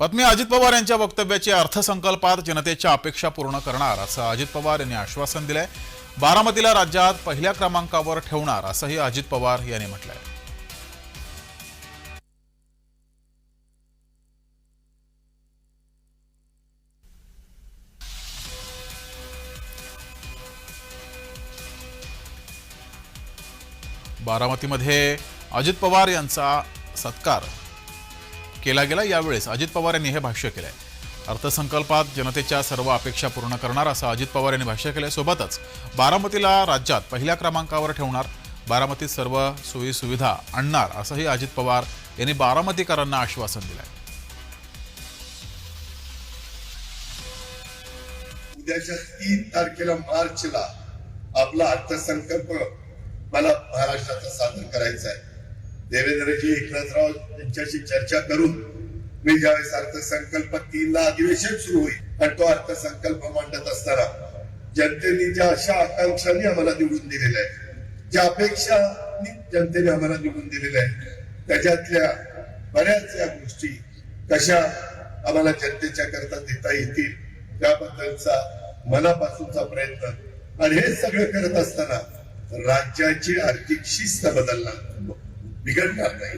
पत्नी अजित पवार यांच्या वक्तव्याची अर्थसंकल्पात जनतेच्या अपेक्षा पूर्ण करणार असं अजित पवार यांनी आश्वासन दिलंय. बारामतीला राज्यात पहिल्या क्रमांकावर ठेवणार असंही अजित पवार यांनी म्हटलंय. बारामतीमध्ये अजित पवार यांचा सत्कार केला गेला यावेळेस अजित पवार यांनी हे भाष्य केलंय. अर्थसंकल्पात जनतेच्या सर्व अपेक्षा पूर्ण करणार असं अजित पवार यांनी भाष्य केलंय. सोबतच बारामतीला राज्यात पहिल्या क्रमांकावर ठेवणार बारामतीत सर्व सोयी सुविधा आणणार असंही अजित पवार यांनी बारामतीकरांना आश्वासन दिलंय. उद्याच्या तीन तारखेला मार्चला आपला अर्थसंकल्प मला महाराष्ट्राचा सादर करायचा आहे. देवेंद्रजी एकनाथराव यांच्याशी चर्चा करून मी ज्यावेळेस अर्थसंकल्प तीनला अधिवेशन सुरू होईल आणि तो अर्थसंकल्प मांडत असताना जनतेने ज्या अशा आकांक्षांनी आम्हाला निवडून दिलेल्या आहे ज्या अपेक्षा जनतेने आम्हाला निवडून दिलेल्या आहे त्याच्यातल्या बऱ्याच या गोष्टी कशा आम्हाला जनतेच्या करता देता येतील त्याबद्दलचा मनापासूनचा प्रयत्न. आणि हे सगळं करत असताना राज्याची आर्थिक शिस्त बदलणार. बिघडणार नाही